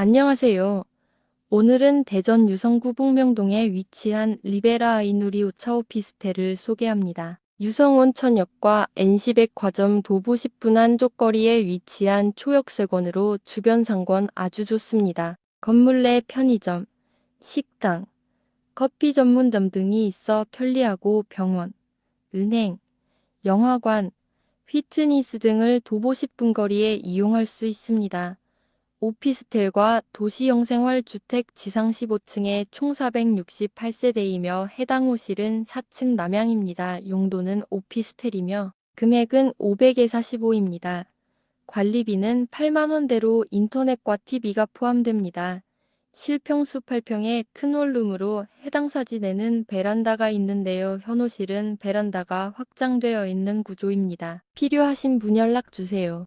안녕하세요. 오늘은 대전 유성구 복명동에 위치한 리베라 아이누리 오차 오피스텔을 소개합니다. 유성온천역과 NC백화점 도보 10분 한쪽 거리에 위치한 초역세권으로 주변 상권 아주 좋습니다. 건물 내 편의점, 식당, 커피 전문점 등이 있어 편리하고 병원, 은행, 영화관, 휘트니스 등을 도보 10분 거리에 이용할 수 있습니다. 오피스텔과 도시형 생활주택 지상 15층에 총 468세대이며 해당 호실은 4층 남향입니다. 용도는 오피스텔이며 금액은 500에 45입니다. 관리비는 8만원대로 인터넷과 TV가 포함됩니다. 실평수 8평의 큰 원룸으로 해당 사진에는 베란다가 있는데요. 현호실은 베란다가 확장되어 있는 구조입니다. 필요하신 분 연락 주세요.